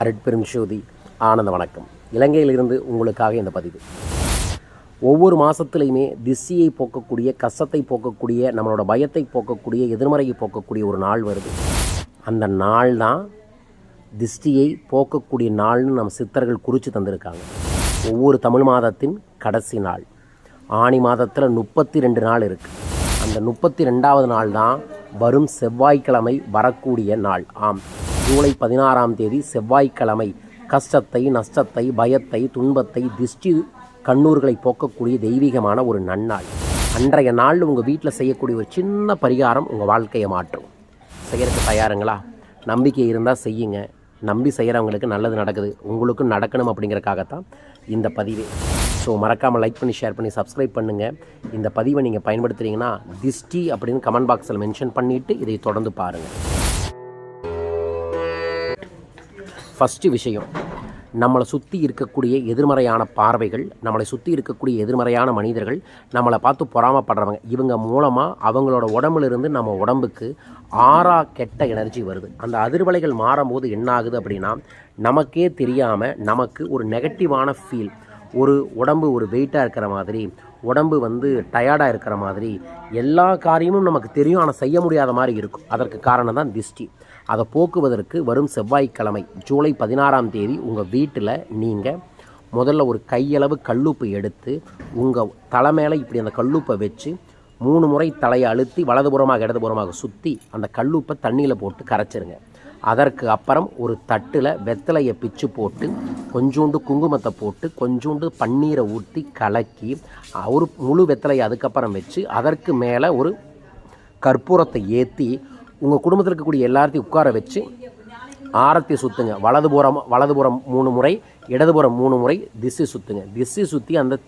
அருட்பெரும் ஜோதி ஆனந்த வணக்கம். இலங்கையிலிருந்து உங்களுக்காக இந்த பதிவு. ஒவ்வொரு மாதத்துலையுமே திசியை போக்கக்கூடிய கஷ்டத்தை போக்கக்கூடிய நம்மளோட பயத்தை போக்கக்கூடிய எதிர்மறையை போக்கக்கூடிய ஒரு நாள் வருது. அந்த நாள் தான் திஷ்டியை போக்கக்கூடிய நாள்னு நம்ம சித்தர்கள் குறித்து தந்திருக்காங்க. ஒவ்வொரு தமிழ் மாதத்தின் கடைசி நாள். ஆணி மாதத்தில் முப்பத்தி ரெண்டு நாள் இருக்குது அந்த முப்பத்தி ரெண்டாவது நாள் தான் வரும் செவ்வாய்க்கிழமை வரக்கூடிய நாள். ஆம். ஜூலை பதினாறாம் தேதி செவ்வாய்க்கிழமை. கஷ்டத்தை நஷ்டத்தை பயத்தை துன்பத்தை திஷ்டி கண்ணூர்களை போக்கக்கூடிய தெய்வீகமான ஒரு நன்னாள். அன்றைய நாள் உங்கள் வீட்டில் செய்யக்கூடிய ஒரு சின்ன பரிகாரம் உங்கள் வாழ்க்கையை மாற்றும். செய்கிறதுக்கு தயாருங்களா? நம்பிக்கை இருந்தால் செய்யுங்க. நம்பி செய்கிறவங்களுக்கு நல்லது நடக்குது. உங்களுக்கும் நடக்கணும் அப்படிங்கிறக்காகத்தான் இந்த பதிவு. ஸோ மறக்காமல் லைக் பண்ணி ஷேர் பண்ணி சப்ஸ்கிரைப் பண்ணுங்கள் இந்த பதிவை நீங்கள் பயன்படுத்துகிறீங்கன்னா திஷ்டி அப்படின்னு கமெண்ட் பாக்ஸில் மென்ஷன் பண்ணிவிட்டு இதை தொடர்ந்து பாருங்கள் ஃபஸ்ட்டு விஷயம் நம்மளை சுற்றி இருக்கக்கூடிய எதிர்மறையான பார்வைகள் நம்மளை சுற்றி இருக்கக்கூடிய எதிர்மறையான மனிதர்கள் நம்மளை பார்த்து பொறாமப்படுறவங்க இவங்க மூலமாக அவங்களோட உடம்புல இருந்து நம்ம உடம்புக்கு ஆறா கெட்ட எனர்ஜி வருது. அந்த அதிர்வலைகள் மாறும்போது என்ன ஆகுது அப்படின்னா நமக்கே தெரியாமல் நமக்கு ஒரு நெகட்டிவான ஃபீல் ஒரு உடம்பு ஒரு வெயிட்டாக இருக்கிற மாதிரி உடம்பு வந்து டயர்டாக இருக்கிற மாதிரி எல்லா காரியமும் நமக்கு தெரியும் ஆனால் செய்ய முடியாத மாதிரி இருக்கும். அதற்கு காரணம் தான் திஷ்டி. அதை போக்குவதற்கு வரும் செவ்வாய்க்கிழமை ஜூலை பதினாறாம் தேதி உங்கள் வீட்டில் நீங்கள் முதல்ல ஒரு கையளவு கல்லுப்பு எடுத்து உங்கள் தலை மேலே இப்படி அந்த கல்லுப்பை வச்சு மூணு முறை தலையை அழுத்தி வலதுபுறமாக இடதுபுறமாக சுற்றி அந்த கல்லுப்பை தண்ணியில் போட்டு கரைச்சிருங்க. அதற்கு அப்புறம் ஒரு தட்டில் வெத்தலையை பிச்சு போட்டு கொஞ்சோண்டு குங்குமத்தை போட்டு கொஞ்சோண்டு பன்னீரை ஊற்றி கலக்கி ஒரு முழு வெத்தலையை அதுக்கப்புறம் வச்சு அதற்கு மேலே ஒரு கற்பூரத்தை ஏற்றி உங்கள் குடும்பத்தில் இருக்கக்கூடிய எல்லாத்தையும் உட்கார வச்சு ஆரத்தி சுற்றுங்க வலதுபுறம் வலதுபுறம் மூணு முறை இடதுபுறம் மூணு முறை திசை சுற்றுங்க திசை சுற்றி அந்த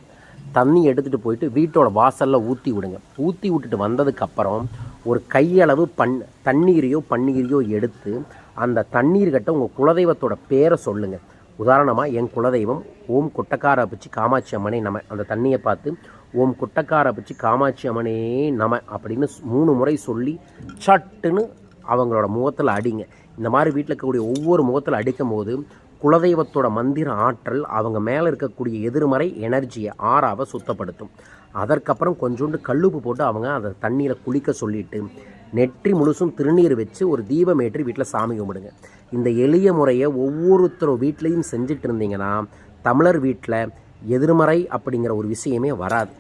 தண்ணி எடுத்துகிட்டு போயிட்டு வீட்டோட வாசலில் ஊற்றி விடுங்க. ஊற்றி விட்டுட்டு வந்ததுக்கப்புறம் ஒரு கையளவு பண் தண்ணீரையோ பன்னீரையோ எடுத்து அந்த தண்ணீர் கட்ட உங்கள் குலதெய்வத்தோட பேரை சொல்லுங்கள் உதாரணமாக என் குலதெய்வம் ஓம் கொட்டக்கார பிச்சு காமாட்சி அம்மனை நம்ம அந்த தண்ணியை பார்த்து ஓம் குட்டக்காரை பிச்சு காமாட்சி அம்மனே நம அப்படின்னு மூணு முறை சொல்லி சட்டுன்னு அவங்களோட முகத்தில் அடிங்க. இந்த மாதிரி வீட்டில் இருக்கக்கூடிய ஒவ்வொரு முகத்தில் அடிக்கும் போது குலதெய்வத்தோட மந்திர ஆற்றல் அவங்க மேலே இருக்கக்கூடிய எதிர்மறை எனர்ஜியை ஆறாவை சுத்தப்படுத்தும். அதற்கப்புறம் கொஞ்சோண்டு கல்லுப்பு போட்டு அவங்க அதை தண்ணியில் குளிக்க சொல்லிட்டு நெற்றி முழுசும் திருநீர் வச்சு ஒரு தீபம் ஏற்றி வீட்டில் சாமி கும்பிடுங்க. இந்த எளிய முறையை ஒவ்வொருத்தரும் வீட்லேயும் செஞ்சுட்டு இருந்தீங்கன்னா தமிழர் வீட்டில் எதிர்மறை அப்படிங்கிற ஒரு விஷயமே வராது.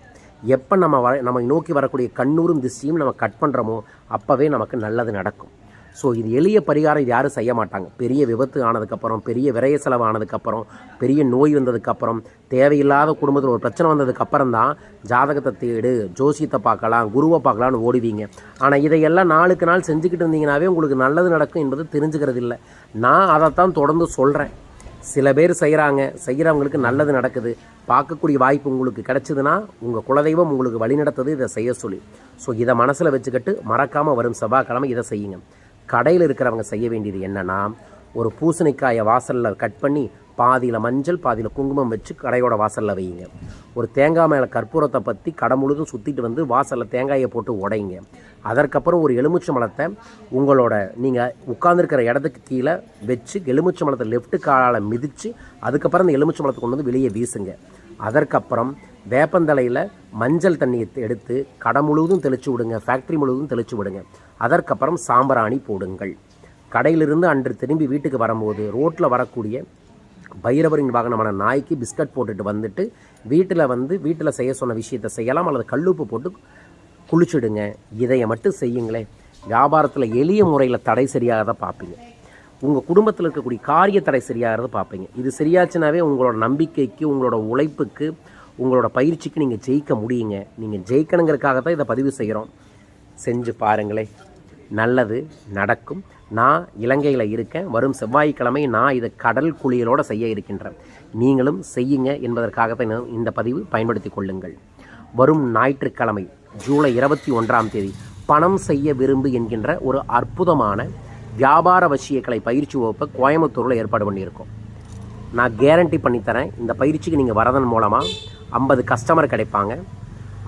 எப்போ நம்ம வர நம்ம நோக்கி வரக்கூடிய கண்ணூரும் திசையும் நம்ம கட் பண்ணுறோமோ அப்போவே நமக்கு நல்லது நடக்கும். ஸோ இது எளிய பரிகாரம் இது யாரும் செய்ய மாட்டாங்க. பெரிய விபத்து ஆனதுக்கப்புறம் பெரிய விரைய செலவு ஆனதுக்கப்புறம் பெரிய நோய் வந்ததுக்கப்புறம் தேவையில்லாத குடும்பத்தில் ஒரு பிரச்சனை வந்ததுக்கப்புறம் தான் ஜாதகத்தை தேடு ஜோசியத்தை பார்க்கலாம் குருவை பார்க்கலான்னு ஓடுவீங்க. ஆனால் இதையெல்லாம் நாளுக்கு நாள் செஞ்சுக்கிட்டு இருந்தீங்கன்னாவே உங்களுக்கு நல்லது நடக்கும் என்பது தெரிஞ்சுக்கிறது இல்லை நான் அதைத்தான் தொடர்ந்து சொல்கிறேன் சில பேர் செய்கிறாங்க செய்கிறவங்களுக்கு நல்லது நடக்குது. பார்க்கக்கூடிய வாய்ப்பு உங்களுக்கு கிடச்சிதுன்னா உங்கள் குலதெய்வம் உங்களுக்கு வழிநடத்துது இதை செய்ய சொல்லி. ஸோ இதை மனசில் வச்சுக்கிட்டு மறக்காமல் வரும் செவ்வாய்க்கிழமை இதை செய்யுங்க. கடையில் இருக்கிறவங்க செய்ய வேண்டியது என்னென்னா ஒரு பூசணிக்காயை வாசலில் கட் பண்ணி பாதியில் மஞ்சள் பாதியில் குங்குமம் வச்சு கடையோட வாசலில் வையுங்க. ஒரு தேங்காய் மேலே கற்பூரத்தை பற்றி கடை முழுதும் சுற்றிட்டு வந்து வாசலில் தேங்காயை போட்டு உடைங்க. அதற்கப்புறம் ஒரு எலுமிச்சை மலத்தை உங்களோட நீங்கள் உட்காந்துருக்கிற இடத்துக்கு கீழே வச்சு எலுமிச்சை மலத்தை லெஃப்ட் காலால் மிதித்து அதுக்கப்புறம் அந்த எலுமிச்சை மலத்தை கொண்டு வந்து வெளியே வீசுங்க. அதற்கப்புறம் வேப்பந்தலையில் மஞ்சள் தண்ணியை எடுத்து கடை முழுவதும் தெளித்து விடுங்க ஃபேக்ட்ரி முழுவதும் தெளித்து விடுங்க. அதற்கப்புறம் சாம்பிராணி போடுங்கள். கடையிலிருந்து அன்று திரும்பி வீட்டுக்கு வரும்போது ரோட்டில் வரக்கூடிய பைரவரின் வாகனமான நாய்க்கு பிஸ்கட் போட்டுட்டு வந்துட்டு வீட்டில் வந்து வீட்டில் செய்ய சொன்ன விஷயத்தை செய்யலாம் அல்லது கல்லுப்பு போட்டு குளிச்சுடுங்க. இதையை மட்டும் செய்யுங்களேன். வியாபாரத்தில் எளிய முறையில் தடை சரியாகிறத பார்ப்பீங்க உங்கள் குடும்பத்தில் இருக்கக்கூடிய காரிய தடை சரியாகிறத பார்ப்பீங்க இது சரியாச்சுனாவே உங்களோட நம்பிக்கைக்கு உங்களோட உழைப்புக்கு உங்களோட பயிற்சிக்கு நீங்கள் ஜெயிக்க முடியுங்க. நீங்கள் ஜெயிக்கணுங்கிறதுக்காக தான் இதை பதிவு செய்கிறோம் செஞ்சு பாருங்களேன். நல்லது நடக்கும். நான் இலங்கையில் இருக்கேன். வரும் செவ்வாய்க்கிழமை நான் இதை கடல் குளியலோடு செய்ய இருக்கின்றேன். நீங்களும் செய்யுங்க என்பதற்காகத்தான் இந்த- இந்த பதிவு பயன்படுத்தி கொள்ளுங்கள். வரும் ஞாயிற்றுக்கிழமை ஜூலை இருபத்தி ஒன்றாம் தேதி பணம் செய்ய விரும்பு என்கின்ற ஒரு அற்புதமான வியாபார வசியக்கலை பயிற்சி வகுப்பை கோயம்புத்தூரில் ஏற்பாடு பண்ணியிருக்கோம். நான் கேரண்டி பண்ணித்தரேன். இந்த பயிற்சிக்கு நீங்கள் வரதன் மூலமாக ஐம்பது கஸ்டமர் கிடைப்பாங்க.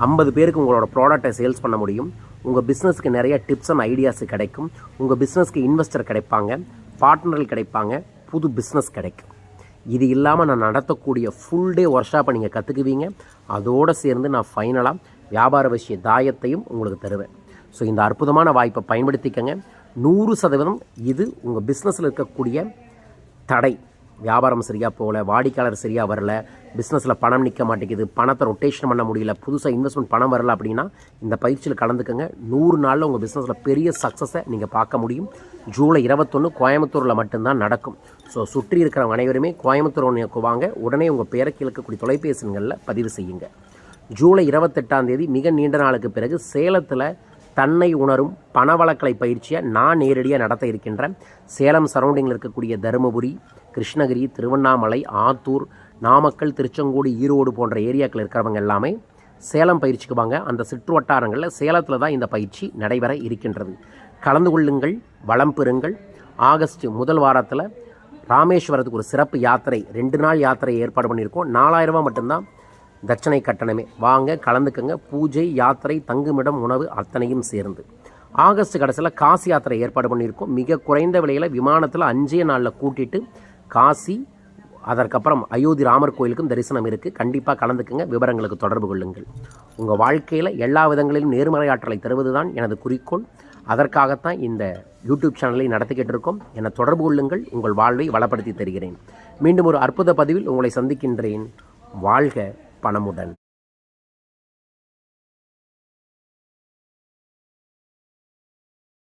ஐம்பது பேருக்கு உங்களோட ப்ராடக்டை சேல்ஸ் பண்ண முடியும். உங்கள் பிஸ்னஸ்க்கு நிறைய டிப்ஸ் அண்ட் ஐடியாஸ் கிடைக்கும். உங்கள் பிஸ்னஸ்க்கு இன்வெஸ்டர் கிடைப்பாங்க. பார்ட்னர்கள் கிடைப்பாங்க. புது பிஸ்னஸ் கிடைக்கும். இது இல்லாமல் நான் நடத்தக்கூடிய ஃபுல் டே ஒர்க் ஷாப்பை நீங்கள் கற்றுக்குவீங்க அதோடு சேர்ந்து நான் ஃபைனலாக வியாபார விஷய தாயத்தையும் உங்களுக்கு தருவேன். ஸோ இந்த அற்புதமான வாய்ப்பை பயன்படுத்திக்கங்க. நூறு சதவீதம் இது உங்கள் பிஸ்னஸில் இருக்கக்கூடிய தடை. வியாபாரம் சரியாக போகல வாடிக்கையாளர் சரியாக வரல பிஸ்னஸில் பணம் நிற்க மாட்டேங்குது பணத்தை ரொட்டேஷன் பண்ண முடியல புதுசாக இன்வெஸ்ட்மெண்ட் பணம் வரல அப்படின்னா இந்த பயிற்சியில் கலந்துக்கங்க. நூறு நாளில் உங்கள் பிஸ்னஸில் பெரிய சக்ஸஸை நீங்கள் பார்க்க முடியும். ஜூலை இருபத்தொன்று கோயம்புத்தூரில் மட்டும்தான் நடக்கும். ஸோ சுற்றி இருக்கிறவங்க அனைவருமே கோயம்புத்தூர் ஒன்று வாங்க. உடனே உங்கள் பேரை கிழக்கக்கூடிய தொலைபேசிகளில் பதிவு செய்யுங்க. ஜூலை இருபத்தெட்டாம் தேதி மிக நீண்ட நாளுக்கு பிறகு சேலத்தில் தன்னை உணரும் பணவளக்கலை பயிற்சியை நான் நேரடியாக நடத்த இருக்கின்றேன். சேலம் சரௌண்டிங்கில் இருக்கக்கூடிய தருமபுரி கிருஷ்ணகிரி திருவண்ணாமலை ஆத்தூர் நாமக்கல் திருச்செங்கோடு ஈரோடு போன்ற ஏரியாக்கள் இருக்கிறவங்க எல்லாமே சேலம் பயிற்சிக்கு வாங்க. அந்த சிற்று வட்டாரங்களில் சேலத்தில் தான் இந்த பயிற்சி நடைபெற இருக்கின்றது. கலந்து கொள்ளுங்கள் வளம் பெறுங்கள். ஆகஸ்ட் முதல் வாரத்தில் ராமேஸ்வரத்துக்கு ஒரு சிறப்பு யாத்திரை ரெண்டு நாள் யாத்திரை ஏற்பாடு பண்ணியிருக்கோம். நாலாயிரம் மட்டும்தான் தட்சணை கட்டணமே. வாங்க கலந்துக்கங்க. பூஜை யாத்திரை தங்குமிடம் உணவு அத்தனையும் சேர்ந்து. ஆகஸ்ட் கடைசியில் காசி யாத்திரை ஏற்பாடு பண்ணியிருக்கோம். மிக குறைந்த விலையில் விமானத்தில் அஞ்சே நாளில் கூட்டிட்டு காசி அதற்கப்புறம் அயோத்தி ராமர் கோயிலுக்கும் தரிசனம் இருக்குது கண்டிப்பாக கலந்துக்குங்க விவரங்களுக்கு தொடர்பு கொள்ளுங்கள். உங்கள் வாழ்க்கையில் எல்லா விதங்களிலும் நேர்மறை ஆற்றலை தருவது தான் எனது குறிக்கோள். அதற்காகத்தான் இந்த யூடியூப் சேனலை நடத்திக்கிட்டு இருக்கோம். என்னை தொடர்பு கொள்ளுங்கள் உங்கள் வாழ்வை வளப்படுத்தி தருகிறேன். மீண்டும் ஒரு அற்புத பதிவில் உங்களை சந்திக்கின்றேன். வாழ்க பணமுடன்.